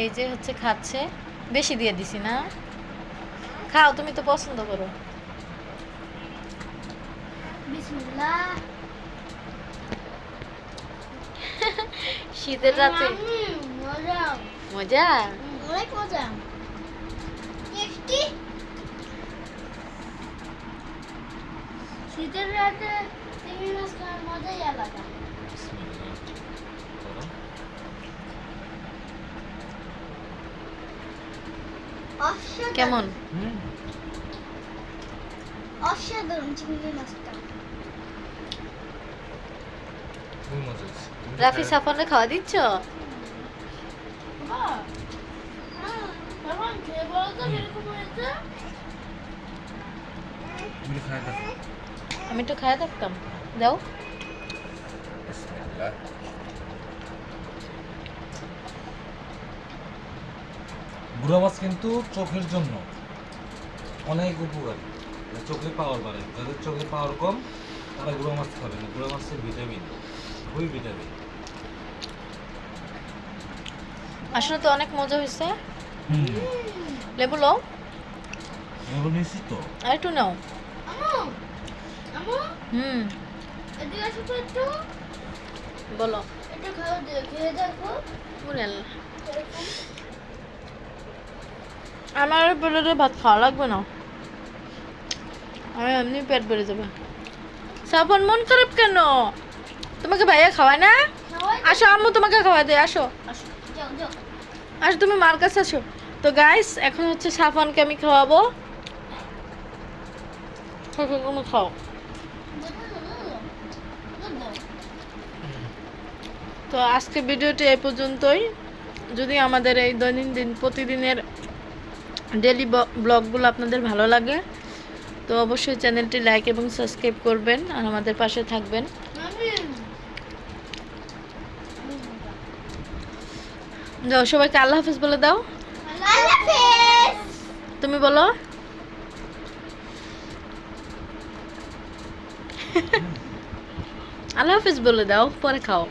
এই যে হচ্ছে খাচ্ছে বেশি দিয়ে দিছি না। খাও তুমি তো পছন্দ করো। শীতের রাতে। মজা। মজা? অনেক মজা। শীতের রাতে চিংড়ি মাছ খাওয়ার মজাই আলাদা অসাধারণ কেমন? অসাধারণ চিংড়ি মাছটা। তো রাফি খাই- সাফানরে খাওয়া দিচ্ছ? তো দেখো আমি একটু খাওয়া দেখতাম। দাও। গুঁড়া মাছ কিন্তু চোখের জন্য অনেক উপকারী। এটা চোখে পাওয়ার বাড়ে। যাদের চোখে পাওয়ার কম তারা গুঁড়া মাছ খাবে না। গুঁড়া মাছের ভিটামিন খুবই ভিটামিন। আসলে তো অনেক মজা হয়েছে। হুম। লেবু লও। এগুলো নিয়েছি তো। আর একটু নাও। আম্মু, আম্মু, হুম। বলো। খাও খেয়ে দেখো। আমার পেটে ভাত খাওয়া লাগবে না। আমি এমনি পেট বেড়ে যাবে। সাফন মন খারাপ কেন? তোমাকে ভাইয়া খাওয়ায় না? আসো আম্মু তোমাকে খাওয়া দে আসো। আসো, তুমি মার কাছে আসো। তো গাইস এখন হচ্ছে সাফানকে আমি খাওয়াবো। খাও, তুমি। তো আজকে ভিডিওটি এই পর্যন্তই। যদি আমাদের এই দৈনন্দিন প্রতিদিনের ডেলি ব্লগগুলো আপনাদের ভালো লাগে, তো অবশ্যই চ্যানেলটি লাইক এবং সাবস্ক্রাইব করবেন আর আমাদের পাশে থাকবেন। যাও, সবাইকে আল্লাহ হাফিজ বলে দাও। তুমি বলো। আল্লাহ হাফিজ বলে দাও, পরে খাও।